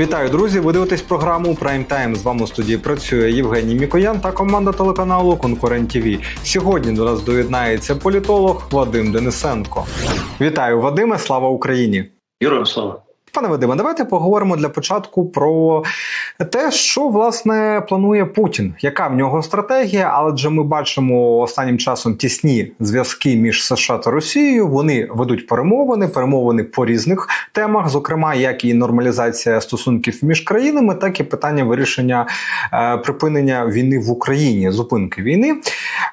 Вітаю, друзі! Ви дивитесь програму Прайм Тайм. З вами у студії працює Євгеній Мікоян та команда телеканалу Конкурент ТВ. Сьогодні до нас доєднається політолог Вадим Денисенко. Вітаю, Вадиме! Слава Україні! Героям слава. Пане Вадиме, давайте поговоримо для початку про те, що власне планує Путін, яка в нього стратегія. Адже ми бачимо останнім часом тісні зв'язки між США та Росією. Вони ведуть перемовини, перемовини по різних темах, зокрема, як і нормалізація стосунків між країнами, так і питання вирішення е, припинення війни в Україні, зупинки війни.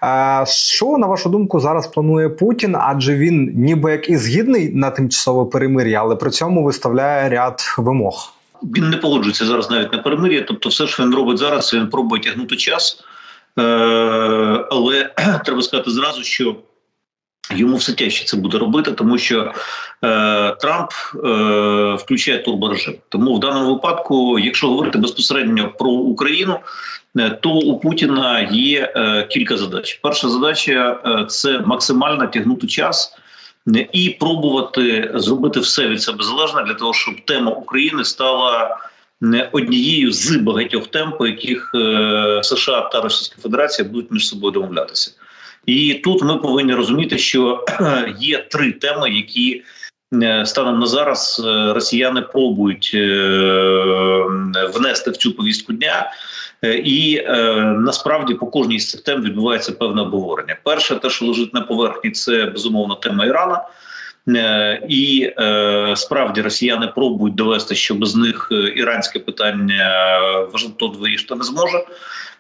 Е, що на вашу думку зараз планує Путін? Адже він ніби як і згідний на тимчасове перемир'я, але при цьому виставляє ряд вимог. Він не погоджується зараз навіть на перемир'я. Тобто, все, що він робить зараз, він пробує тягнути час. Е, але треба сказати зразу, що йому все тяжче це буде робити, тому що е, Трамп е, включає турборежим. Тому в даному випадку, якщо говорити безпосередньо про Україну, то у Путіна є кілька задач. Перша задача це максимально тягнути час. І пробувати зробити все від себе залежне для того, щоб тема України стала однією з багатьох тем, по яких е, США та Російська Федерація будуть між собою домовлятися. І тут ми повинні розуміти, що є три теми, які е, станом на зараз е, росіяни пробують внести в цю повістку дня. І е, насправді по кожній з цих тем відбувається певне обговорення. Перше, те, що лежить на поверхні, це безумовно тема Ірана. Е, і е, справді росіяни пробують довести, що без них іранське питання Вашингтон вирішити не зможе.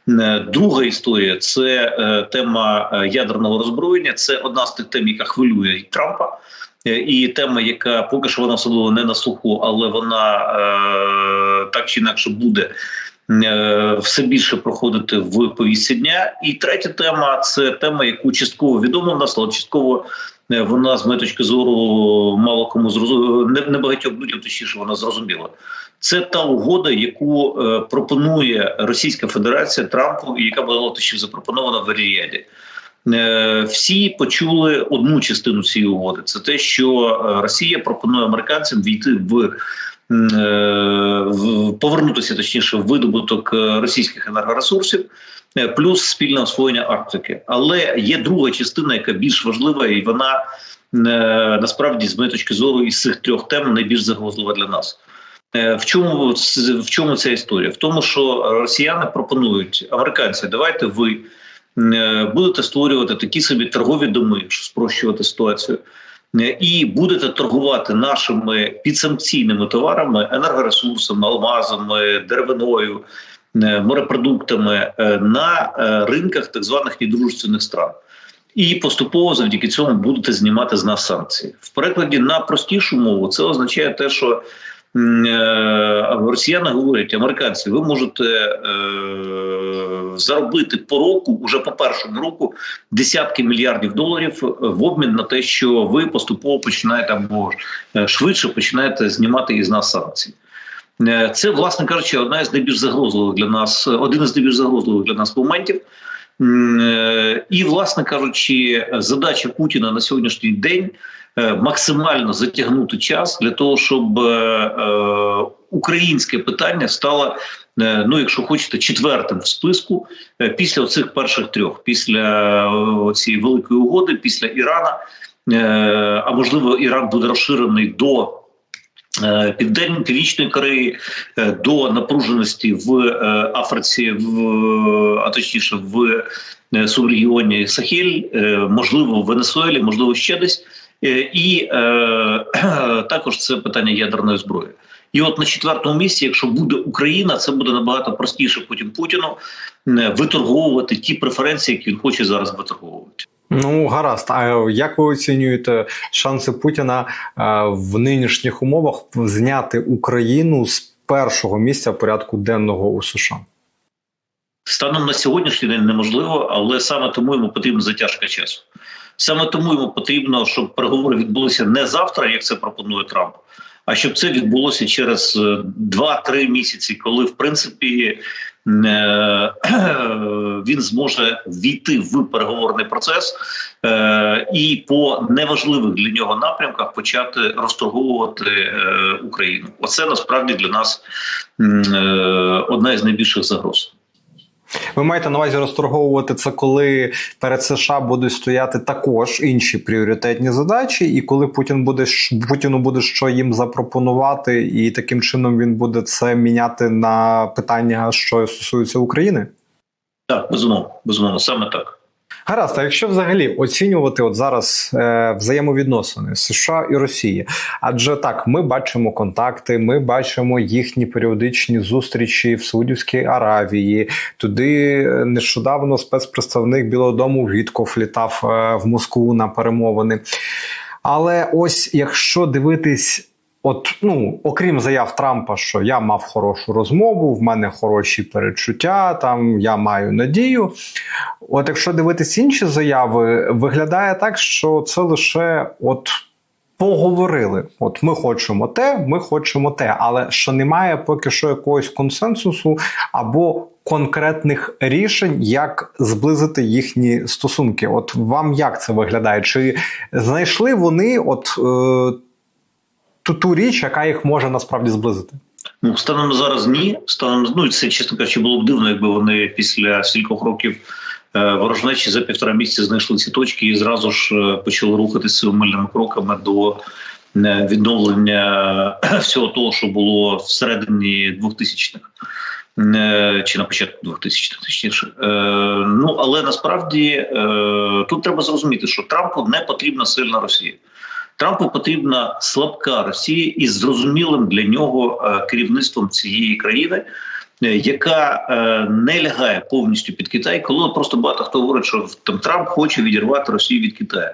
Е, друга історія це е, тема ядерного роззброєння. Це одна з тих тем, яка хвилює Трампа. І тема, яка поки що вона особливо не на слуху, але вона е, так чи інакше буде Е, все більше проходити в повісті дня. І третя тема це тема, яку частково відомо в нас, але частково е, вона з моєї точки зору мало кому зрозуміло, не, багатьох людям, точніше вона зрозуміла. Це та угода, яку е, пропонує Російська Федерація Трампу, і яка була точніше запропонована в Ріяді. Е, всі почули одну частину цієї угоди. Це те, що Росія пропонує американцям війти в Е, повернутися точніше в видобуток е, російських енергоресурсів, е, плюс спільне освоєння Арктики. Але є друга частина, яка більш важлива, і вона насправді з моєї точки зору із цих трьох тем найбільш загрозлива для нас. В чому в чому ця історія? В тому, що росіяни пропонують американці, давайте ви будете створювати такі собі торгові доми, щоб спрощувати ситуацію і будете торгувати нашими підсанкційними товарами, енергоресурсами, алмазами, деревиною, е, морепродуктами е, на е, ринках так званих недружественних стран. І поступово завдяки цьому будете знімати з нас санкції в перекладі на простішу мову. Це означає те, що росіяни говорять, американці, ви можете е, заробити по року, уже по першому року, десятки мільярдів доларів в обмін на те, що ви поступово починаєте або швидше починаєте знімати із нас санкції. Це, власне кажучи, одна із найбільш загрозливих для нас, один із найбільш загрозливих для нас моментів. І, власне кажучи, задача Путіна на сьогоднішній день Е, максимально затягнути час для того, щоб е, е, українське питання стало. Ну, якщо хочете, четвертим в списку після оцих перших трьох, після цієї великої угоди, після Ірана, а можливо, Іран буде розширений до Південної Північної Кореї до напруженості в Африці, в а точніше в субрегіоні Сахель, можливо, в Венесуелі, можливо, ще десь. Е, і е, також це питання ядерної зброї. І от на четвертому місці, якщо буде Україна, це буде набагато простіше потім Путіну виторговувати ті преференції, які він хоче зараз виторговувати. Ну гаразд. А як ви оцінюєте шанси Путіна е, в нинішніх умовах зняти Україну з першого місця порядку денного у США? Станом на сьогоднішній день неможливо, але саме тому йому потрібна затяжка часу. Саме тому йому потрібно, щоб переговори відбулися не завтра, як це пропонує Трамп, а щоб це відбулося через 2-3 е, місяці, коли в принципі е, він зможе війти в переговорний процес е, і по неважливих для нього напрямках почати розторговувати Україну. Оце насправді для нас одна із найбільших загроз. Ви маєте на увазі розторговувати це, коли перед США будуть стояти також інші пріоритетні задачі, і коли Путін буде Путіну буде що їм запропонувати, і таким чином він буде це міняти на питання, що стосується України? Так, безумовно, безумовно, саме так. Гаразд, а якщо взагалі оцінювати от зараз е, взаємовідносини США і Росії, адже так ми бачимо контакти, ми бачимо їхні періодичні зустрічі в Саудівській Аравії. Туди е, нещодавно спецпредставник Білого Дому Вітков літав е, в Москву на перемовини. Але ось якщо дивитись. От, ну, окрім заяв Трампа, що я мав хорошу розмову, в мене хороші перечуття, там я маю надію. От якщо дивитись інші заяви, виглядає так, що це лише от поговорили. От ми хочемо те, ми хочемо те, але що немає поки що якогось консенсусу або конкретних рішень, як зблизити їхні стосунки. От вам як це виглядає? Чи знайшли вони от е, ту, ту річ, яка їх може насправді зблизити? Ну, станом зараз ні. Станом ну це чесно кажучи, було б дивно, якби вони після стількох років е, ворожнечі за півтора місяці знайшли ці точки і зразу ж е, почали рухатися мильними кроками до е, відновлення всього того, що було всередині 2000-х. Е, Чи на початку 2000-х, точніше. Е, ну але насправді е, тут треба зрозуміти, що Трампу не потрібна сильна Росія. Трампу потрібна слабка Росія із зрозумілим для нього е, керівництвом цієї країни, е, яка е, не лягає повністю під Китай, коли просто багато хто говорить, що там Трамп хоче відірвати Росію від Китаю.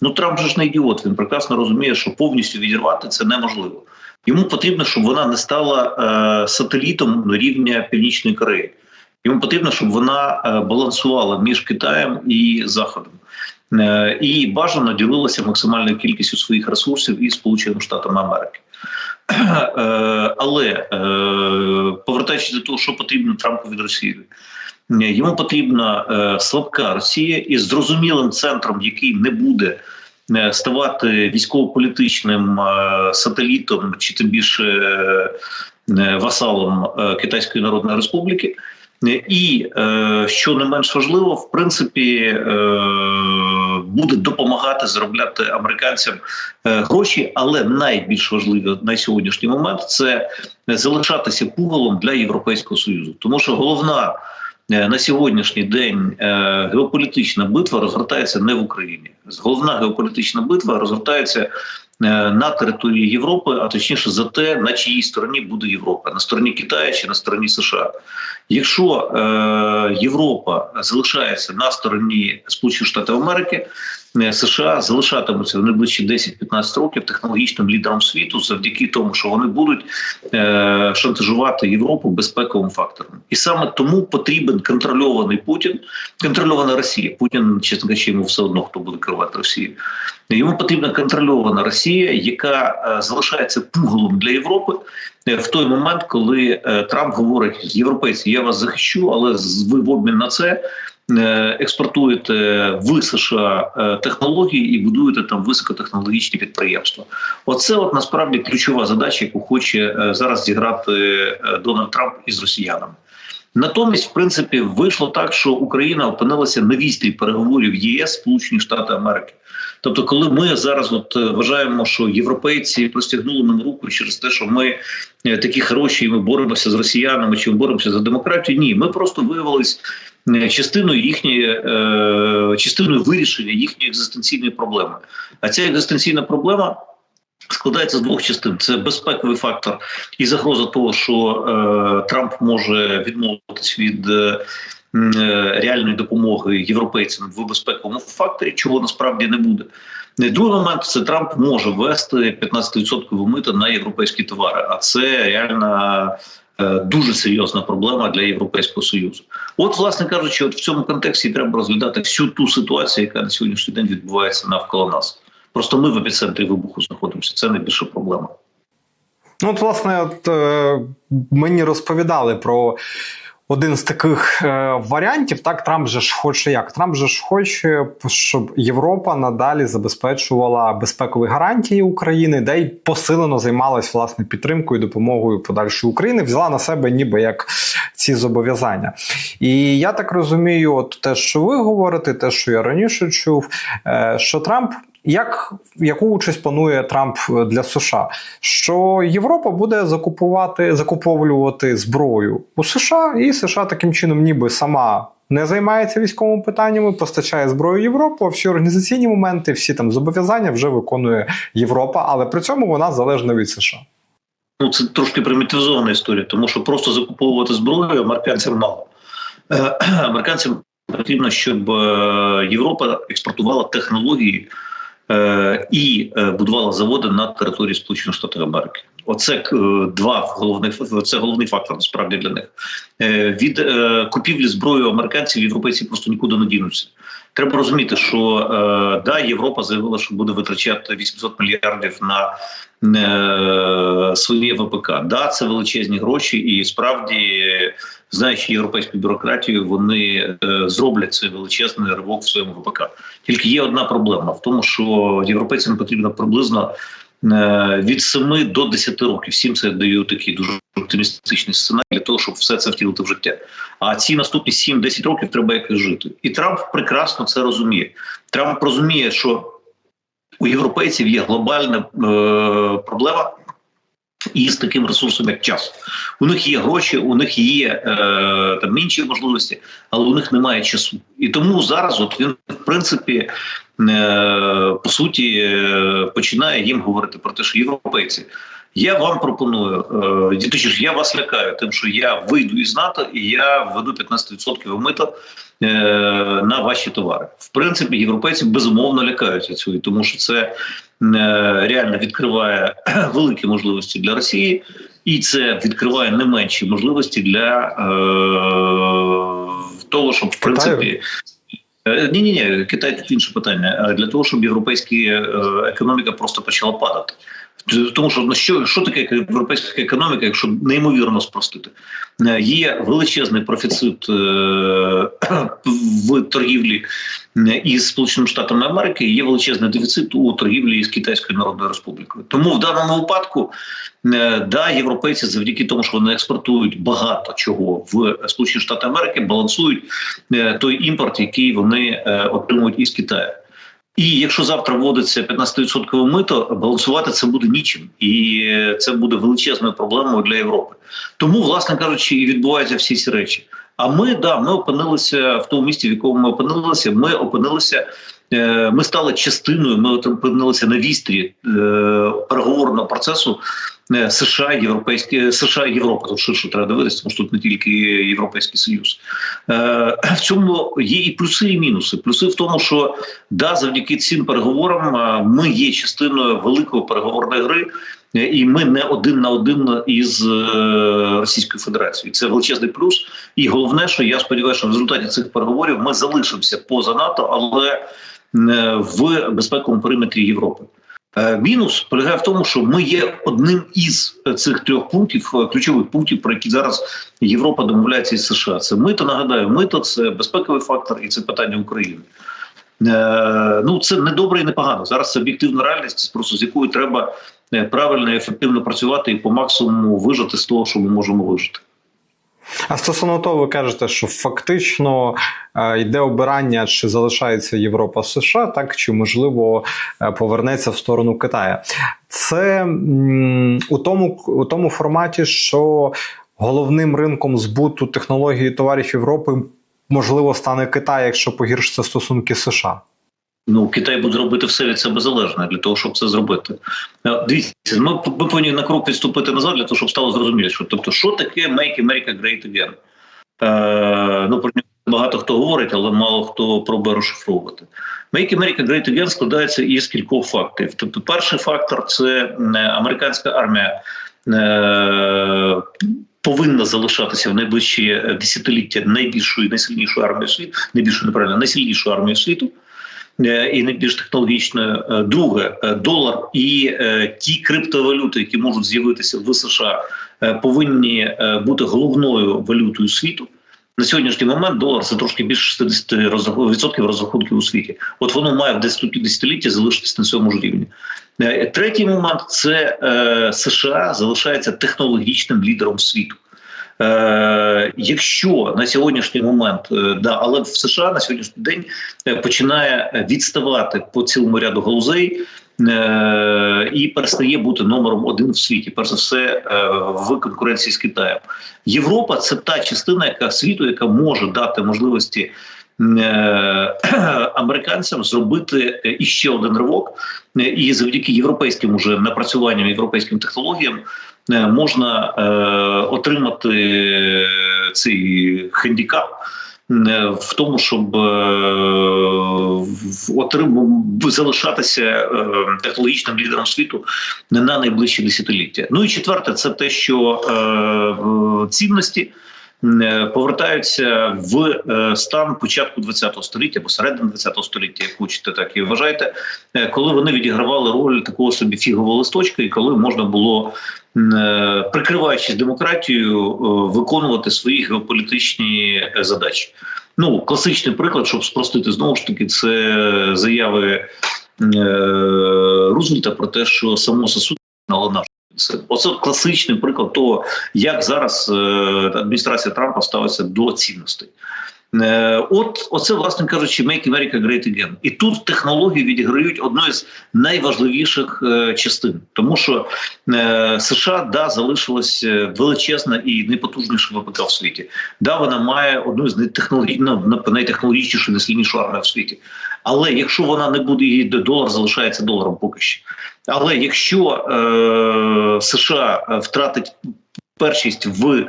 Ну Трамп же ж не ідіот. Він прекрасно розуміє, що повністю відірвати це неможливо. Йому потрібно, щоб вона не стала е, сателітом рівня Північної Кореї. Йому потрібно, щоб вона е, балансувала між Китаєм і Заходом. Е, і бажано ділилася максимальною кількістю своїх ресурсів із Сполученими Штатами Америки. Е, але е, повертаючись до того, що потрібно Трампу від Росії, йому потрібна слабка Росія із зрозумілим центром, який не буде ставати військово-політичним сателітом чи тим більше васалом Китайської Народної Республіки. І що не менш важливо, в принципі, буде допомагати заробляти американцям гроші, але найбільш важливе на сьогоднішній момент це залишатися пугалом для європейського союзу, тому що головна. На сьогоднішній день геополітична битва розгортається не в Україні. Головна геополітична битва розгортається на території Європи, а точніше за те, на чиїй стороні буде Європа на стороні Китаю чи на стороні США. Якщо е, Європа залишається на стороні Сполучених Штатів Америки, США залишатимуться в найближчі 10-15 років технологічним лідером світу, завдяки тому, що вони будуть е, шантажувати Європу безпековим фактором, і саме тому потрібен контрольований Путін, контрольована Росія. Путін, чесно кажучи, йому все одно хто буде керувати Росією. Йому потрібна контрольована Росія, яка е, залишається пугалом для Європи в той момент, коли е, Трамп говорить з європейців, я вас захищу, але ви в обмін на це. Е, експортуєте в США е, технології і будуєте там високотехнологічні підприємства. Оце от насправді ключова задача, яку хоче зараз зіграти Дональд Трамп із росіянами. Натомість, в принципі, вийшло так, що Україна опинилася на вістрі переговорів ЄС Сполучені Штати Америки. Тобто, коли ми зараз от вважаємо, що європейці простягнули нам руку через те, що ми такі хороші, і ми боремося з росіянами, чи ми боремося за демократію, ні, ми просто виявилися частиною їхньої е, частиною вирішення їхньої екзистенційної проблеми. А ця екзистенційна проблема. Складається з двох частин: це безпековий фактор і загроза того, що е, Трамп може відмовитись від е, реальної допомоги європейцям в безпековому факторі, чого насправді не буде. Другий момент це Трамп може ввести 15% мита на європейські товари, а це реальна. Е, дуже серйозна проблема для європейського союзу. От, власне кажучи, от в цьому контексті треба розглядати всю ту ситуацію, яка на сьогоднішній день відбувається навколо нас. Просто ми в епіцентрі вибуху знаходимося. Це найбільша проблема. Ну, от, власне, от е, мені розповідали про один з таких е, варіантів. Так, Трамп же ж хоче як? Трамп же ж хоче, щоб Європа надалі забезпечувала безпекові гарантії України, де й посилено займалась власне підтримкою і допомогою подальшої України, взяла на себе ніби як ці зобов'язання. І я так розумію, от те, що ви говорите, те, що я раніше чув, е, що Трамп. Як яку участь планує Трамп для США? Що Європа буде закупувати закуповувати зброю у США, і США таким чином, ніби сама не займається військовими питаннями, постачає зброю Європу. а Всі організаційні моменти, всі там зобов'язання вже виконує Європа, але при цьому вона залежна від США. Ну це трошки примітивізована історія, тому що просто закуповувати зброю американцям мало. Е, Американцям потрібно, щоб е, Європа експортувала технології е, і е, будувала заводи на території Сполучених Штатів Америки. Оце е, два головних це головний фактор насправді для них. Е, від е, купівлі зброї американців європейці просто нікуди не дінуться. Треба розуміти, що да, Європа заявила, що буде витрачати 800 мільярдів на своє ВПК. Да, це величезні гроші, і справді, знаючи європейську бюрократію, вони зроблять цей величезний ривок в своєму ВПК. Тільки є одна проблема в тому, що європейцям потрібно приблизно. Е, Від 7 до 10 років всім це даю такий дуже оптимістичний сценарій для того, щоб все це втілити в життя. А ці наступні 7-10 років треба якось жити. І Трамп прекрасно це розуміє. Трамп розуміє, що у європейців є глобальна е, проблема із таким ресурсом, як час. У них є гроші, у них є е, там інші можливості, але у них немає часу. І тому зараз, от він в принципі, е, по суті, е, починає їм говорити про те, що європейці. Я вам пропоную, е, точніше, я вас лякаю, тим, що я вийду із НАТО і я введу 15% мита е, на ваші товари. В принципі, європейці безумовно лякаються цього, тому що це е, реально відкриває великі можливості для Росії, і це відкриває не менші можливості для е, того, щоб в принципі. Ні, ні, ні, Китай тут інше питання. Для того, щоб європейська е, економіка просто почала падати. Тому що ну, що що таке європейська економіка, якщо неймовірно спростити, Е, є величезний профіцит е, в торгівлі із Сполученими Штатами Америки, є величезний дефіцит у торгівлі із Китайською Народною Республікою. Тому в даному випадку е, да, європейці, завдяки тому, що вони експортують багато чого в Сполучені Штати Америки, балансують е, той імпорт, який вони е, отримують із Китаю. І якщо завтра вводиться 15% мито, балансувати це буде нічим, і це буде величезною проблемою для Європи. Тому, власне кажучи, і відбуваються всі ці речі. А ми да ми опинилися в тому місці, в якому ми опинилися. Ми опинилися, ми стали частиною. Ми опинилися на вістрі е, переговорного процесу е, США, Європейське США і Європа. Тут ширше треба дивитися, тому що тут не тільки Європейський Союз. Е, в цьому є і плюси, і мінуси. Плюси в тому, що да, завдяки цим переговорам е, ми є частиною великої переговорної гри. І ми не один на один із е, Російською Федерацією. Це величезний плюс. І головне, що я сподіваюся, що в результаті цих переговорів ми залишимося поза НАТО, але е, в безпековому периметрі Європи. Е, мінус полягає в тому, що ми є одним із цих трьох пунктів, ключових пунктів, про які зараз Європа домовляється із США. Це мито. Нагадаю, мито це безпековий фактор і це питання України. Ну це не добре і не погано. Зараз це об'єктивна реальність, просто з якою треба правильно і ефективно працювати і по максимуму вижити з того, що ми можемо вижити. А стосовно того, ви кажете, що фактично е, йде обирання, чи залишається Європа США, так чи можливо е, повернеться в сторону Китаю. Це у тому, у тому форматі, що головним ринком збуту технології товарів Європи можливо стане Китай, якщо погіршаться стосунки США. Ну, Китай буде робити все від себе залежне для того, щоб це зробити. Дивіться, ми, ми повинні на крок відступити назад для того, щоб стало зрозуміло, що тобто, що таке Make America Great Again? Е, ну, про нього багато хто говорить, але мало хто пробує розшифровувати. Make America Great Again складається із кількох факторів. Тобто, перший фактор це американська армія. Е, Повинна залишатися в найближчі десятиліття найбільшою найсильнішою армією світу, найбільшою неправильно, найсильнішою армією світу. І найбільш технологічною. Друге, долар і ті криптовалюти, які можуть з'явитися в США, повинні бути головною валютою світу. На сьогоднішній момент долар це трошки більше 60% відсотків розрахунків у світі. От воно має в десятилітті десятилітті залишитись на цьому ж рівні. Е, Третій момент це е, США залишається технологічним лідером світу. Е, якщо на сьогоднішній момент, е, да, але в США на сьогоднішній день е, починає відставати по цілому ряду галузей і перестає бути номером один в світі, перш за все в конкуренції з Китаєм. Європа це та частина, яка світу, яка може дати можливості. Американцям зробити іще один ривок, і завдяки європейським уже напрацюванням, європейським технологіям можна е, отримати е, цей хендікап е, в тому, щоб е, в- отрим... залишатися е, технологічним лідером світу на найближчі десятиліття. Ну і четверте, це те, що е, цінності. Е, Повертаються в е, стан початку ХХ століття або середини ХХ століття, як хочете, так і вважаєте, е, коли вони відігравали роль такого собі фігового листочка, і коли можна було, прикриваючись демократією, виконувати свої геополітичні задачі. Ну, класичний приклад, щоб спростити знову ж таки, це заяви Рузвельта про те, що само сосуд наш. Це оце класичний приклад того, як зараз е, адміністрація Трампа ставиться до цінностей. Е, От, оце, власне кажучи, Make America Great Again. І тут технології відіграють одну із найважливіших е, частин, тому що США да залишилась величезна і найпотужніша ВПК в світі. Да, вона має одну з ну, найтехнологічнішу, найсильнішу армію в світі. Але якщо вона не буде її долар залишається доларом поки що. Але якщо е, США е, втратить першість в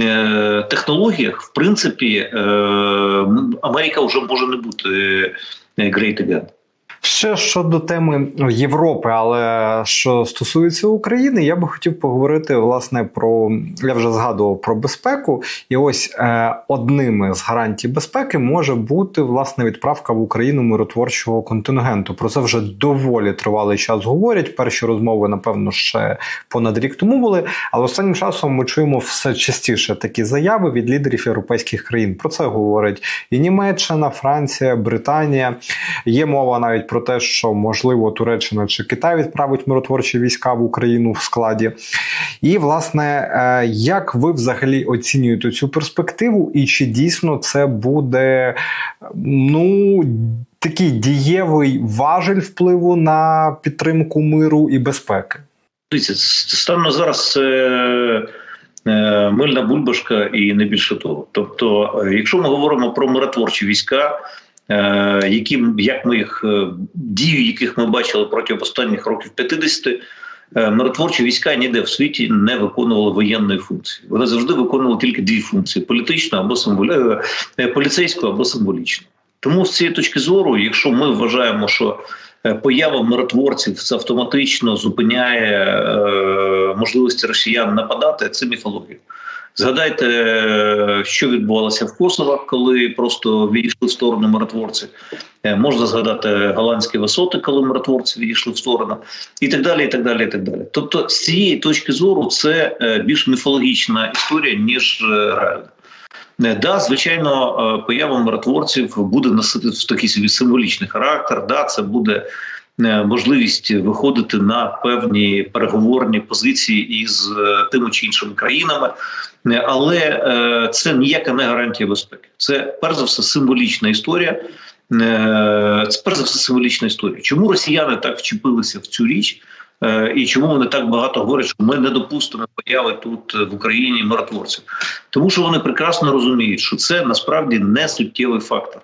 е, технологіях, в принципі, е, Америка вже може не бути е, great again. Ще щодо теми Європи, але що стосується України, я би хотів поговорити власне про я вже згадував про безпеку, і ось е, одним з гарантій безпеки може бути власне відправка в Україну миротворчого контингенту. Про це вже доволі тривалий час говорять. Перші розмови, напевно, ще понад рік тому були. Але останнім часом ми чуємо все частіше такі заяви від лідерів європейських країн. Про це говорить і Німеччина, Франція, Британія. Є мова навіть про те, що можливо Туреччина чи Китай відправить миротворчі війська в Україну в складі. І власне, е, як ви взагалі оцінюєте цю перспективу, і чи дійсно це буде ну такий дієвий важель впливу на підтримку миру і безпеки? Станом зараз це е, мильна бульбашка і не більше того. Тобто, е, якщо ми говоримо про миротворчі війська, е, які як ми їх е, дію, яких ми бачили протягом останніх років 50, е, миротворчі війська ніде в світі не виконували воєнної функції. Вони завжди виконували тільки дві функції: політичну або символі... е, поліцейську або символічну. Тому з цієї точки зору, якщо ми вважаємо, що е, поява миротворців це автоматично зупиняє е, можливості росіян нападати, це міфологія. Згадайте, е, що відбувалося в Косово, коли просто відійшли в сторону миротворці. Е, Можна згадати голландські висоти, коли миротворці відійшли в сторону, і так далі. і так далі, і так далі. Тобто, з цієї точки зору, це е, більш міфологічна історія, ніж реальна. Да, звичайно, поява миротворців буде носити в такий собі символічний характер. Да, це буде можливість виходити на певні переговорні позиції із е, тими чи іншими країнами, Е, але е, це ніяка не гарантія безпеки. Це перш за все символічна історія. Е, Це перш за все символічна історія. Чому росіяни так вчепилися в цю річ? Е, І чому вони так багато говорять, що ми не допустимо появи тут е, в Україні миротворців? Тому що вони прекрасно розуміють, що це насправді не суттєвий фактор.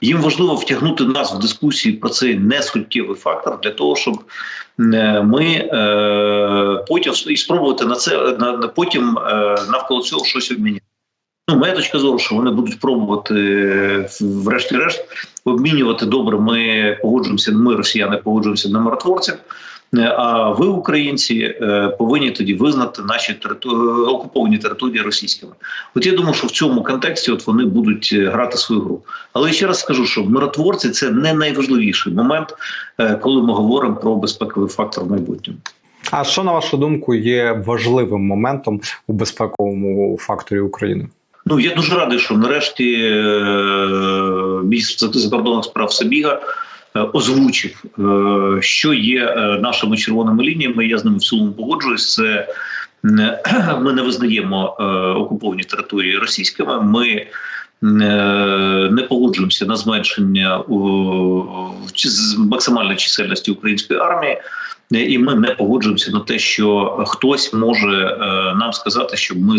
Їм важливо втягнути нас в дискусії про цей несуттєвий фактор для того, щоб е, ми е, потім і спробувати на це на, на потім е, навколо цього щось обміняти. Ну, моя точка зору, що вони будуть пробувати, е, врешті-решт, обмінювати добре. Ми погоджуємося, ми, росіяни, погоджуємося на миротворців. Е, А ви, українці, е, повинні тоді визнати наші териту- окуповані території російськими. От я думаю, що в цьому контексті от вони будуть е, грати свою гру. Але ще раз скажу, що миротворці це не найважливіший момент, коли ми говоримо про безпековий фактор в майбутньому. А що на вашу думку є важливим моментом у безпековому факторі України? Ну я дуже радий, що нарешті міністр закордонних справ Сабіга озвучив, е, що є е, нашими червоними лініями. Я з ними в цілому погоджуюсь. Це е, ми не визнаємо е, окуповані території російськими. Ми е, не погоджуємося на зменшення максимальної чисельності української армії, е, і ми не погоджуємося на те, що хтось може е, нам сказати, щоб ми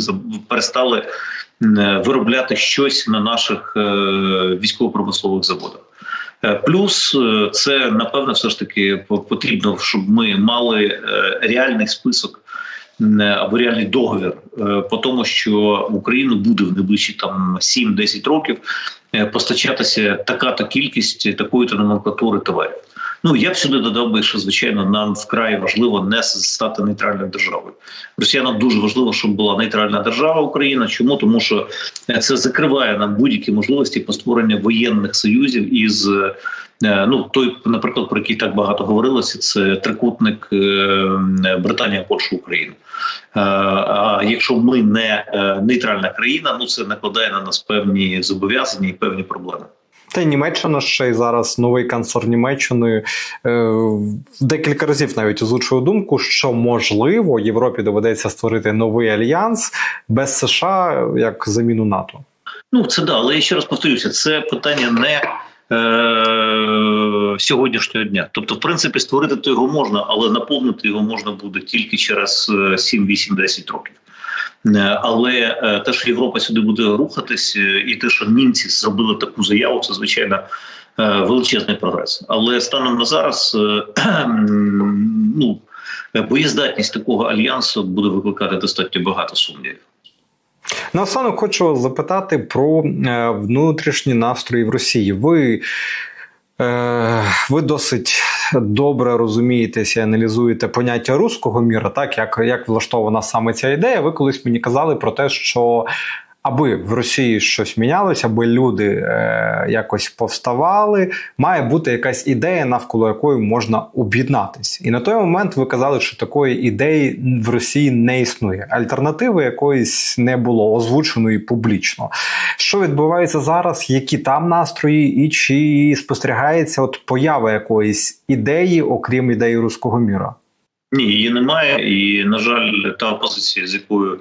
перестали е, виробляти щось на наших е, військово-промислових заводах. Е, Плюс е, це напевно все ж таки по- потрібно, щоб ми мали е, реальний список або реальний договір по тому, що Україну буде в найближчі там 7-10 років постачатися така-то кількість такої-то номенклатури товарів. Ну я б сюди додав би, що звичайно нам вкрай важливо не стати нейтральною державою. Росіянам дуже важливо, щоб була нейтральна держава Україна. Чому тому, що е, це закриває нам будь-які можливості по створенню воєнних союзів із е, ну той, наприклад, про який так багато говорилося, це трикутник е, Британія, Польща, Україна. А якщо ми не нейтральна країна, ну це накладає на нас певні зобов'язання і певні проблеми. Та Німеччина ще й зараз новий канцлер Німеччини е, декілька разів навіть озвучує думку, що можливо Європі доведеться створити новий альянс без США як заміну НАТО. Ну це да, але я ще раз повторюся, це питання не е, сьогоднішнього дня. Тобто, в принципі, створити то його можна, але наповнити його можна буде тільки через е, 7, 8, 10 років. Е, Але е, те, що Європа сюди буде рухатись, е, і те, що німці зробили таку заяву, це звичайно величезний прогрес. Але станом на зараз ну, боєздатність такого альянсу буде викликати достатньо багато сумнівів. Наостанок хочу запитати про внутрішні настрої в Росії. Ви, ви досить добре розумієтеся і аналізуєте поняття руського міра, так як, як влаштована саме ця ідея. Ви колись мені казали про те, що аби в Росії щось мінялося, аби люди е, якось повставали, має бути якась ідея, навколо якої можна об'єднатись. І на той момент ви казали, що такої ідеї в Росії не існує. Альтернативи якоїсь не було озвученої публічно. Що відбувається зараз? Які там настрої, і чи спостерігається от поява якоїсь ідеї, окрім ідеї руського міра? Ні, її немає. І, на жаль, та опозиція, з якою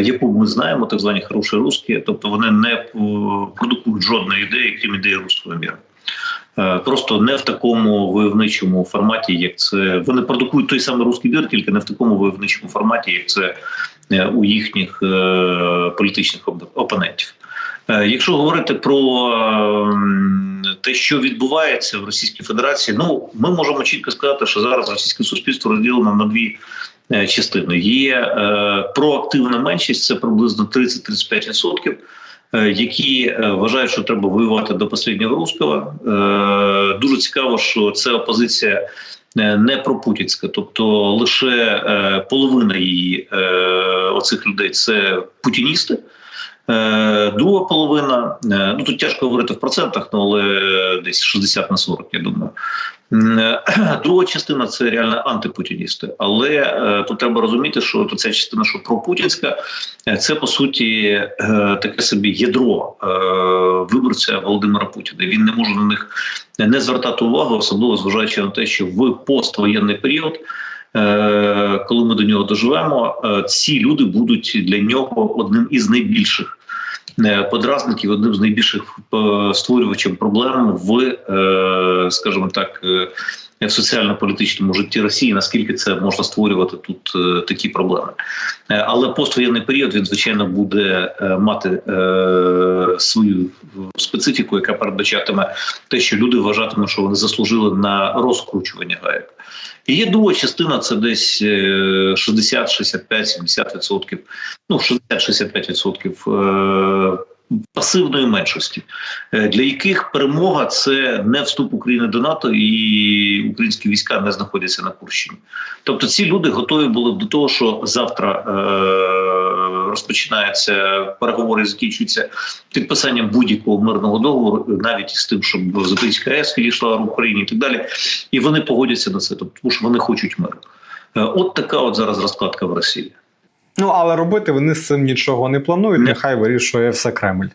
яку ми знаємо, так звані хороші русські, тобто вони не е, продукують жодної ідеї, крім ідеї руського міра. Е, Просто не в такому войовничому форматі, як це вони продукують той самий русський мір, тільки не в такому войовничому форматі, як це е, у їхніх е, політичних опонентів. Е, Якщо говорити про ем, те, що відбувається в Російській Федерації, ну ми можемо чітко сказати, що зараз російське суспільство розділено на дві е, частини. Є е, проактивна меншість, це приблизно 30-35%, е, які вважають, що треба воювати до останнього русского. Е, Дуже цікаво, що це опозиція. Не пропутінська, тобто лише половина її оцих людей це путіністи. Друга половина, ну тут тяжко говорити в процентах, ну, але десь 60 на 40, я думаю. Е, Друга частина це реально антипутіністи. Але е, тут треба розуміти, що ця частина, що пропутінська, е, це по суті таке собі ядро виборця Володимира Путіна. Він не може на них не звертати увагу, особливо зважаючи на те, що в поствоєнний період. Коли ми до нього доживемо, ці люди будуть для нього одним із найбільших подразників, одним з найбільших е, створювачів проблем в, е, скажімо так, е, в соціально-політичному житті Росії. Наскільки це можна створювати тут е, такі проблеми? Е, Але поствоєнний період він звичайно буде е, мати свою специфіку, яка передбачатиме те, що люди вважатимуть, що вони заслужили на розкручування гаек. І є друга частина, це десь е, 60, 65, 70 відсотків, ну 60-65 е, пасивної меншості, е, для яких перемога це не вступ України до НАТО і українські війська не знаходяться на Курщині. Тобто ці люди готові були до того, що завтра е, розпочинаються переговори, закінчуються підписанням будь-якого мирного договору, навіть з тим, щоб Запорізька АЕС відійшла в Україні і так далі. І вони погодяться на це, тобто, тому що вони хочуть миру. Е, От така от зараз розкладка в Росії. Ну але робити вони з цим нічого не планують. Нехай вирішує все Кремль.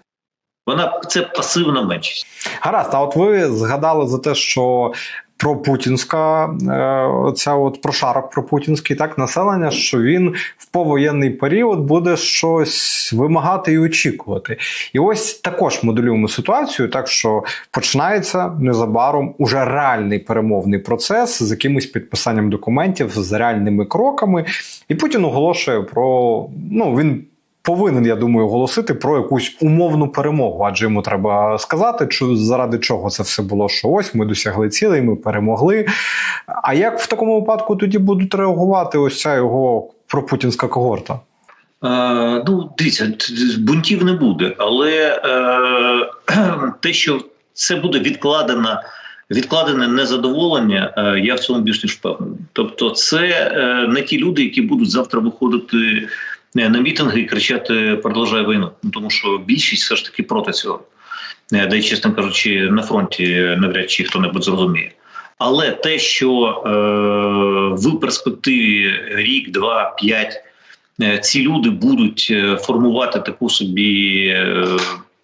Вона це пасивна меншість. Гаразд, а от ви згадали за те, що про путінська е, оця от прошарок про путінський так населення, що він в повоєнний період буде щось вимагати і очікувати. І ось також моделюємо ситуацію, так що починається незабаром уже реальний перемовний процес з якимось підписанням документів з реальними кроками. І Путін оголошує про ну він повинен, я думаю, оголосити про якусь умовну перемогу, адже йому треба сказати, що заради чого це все було. Що ось ми досягли цілей, ми перемогли. А як в такому випадку тоді будуть реагувати ось ця його пропутінська когорта? Е, ну, дивіться, бунтів не буде, але е, те, що це буде відкладено, відкладене незадоволення, е, я в цьому більш ніж впевнений. Тобто, це е, не ті люди, які будуть завтра виходити на мітинги і кричати Продовжай війну. Ну, тому що більшість все ж таки проти цього. Е, Де, чесно кажучи, на фронті навряд чи хто-небудь зрозуміє. Але те, що е, в перспективі рік, два, п'ять е, ці люди будуть е, формувати таку собі е,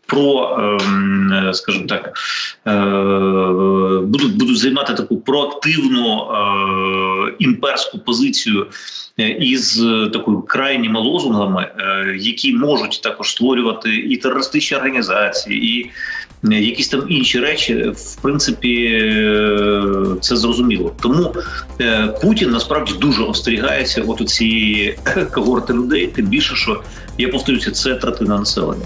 про, ем, е, скажімо так, е, будуть, будуть займати таку проактивну е, імперську позицію е, із е, такою крайніми лозунгами, е, які можуть також створювати і терористичні організації, і е, якісь там інші речі, в принципі, це зрозуміло. Тому е, Путін насправді дуже остерігається от у цієї когорти людей, тим більше, що я повторюся, це третина населення.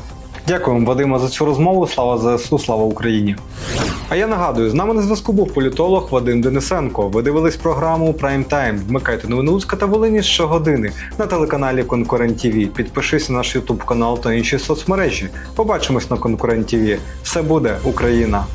Дякуємо, Вадима, за цю розмову. Слава ЗСУ, слава Україні. А я нагадую, з нами на зв'язку був політолог Вадим Денисенко. Ви дивились програму Прайм Тайм. Вмикайте новини Луцька та Волині щогодини на телеканалі Конкурент ТВ. Підпишись на наш Ютуб канал та інші соцмережі. Побачимось на Конкурент ТВ. Все буде Україна!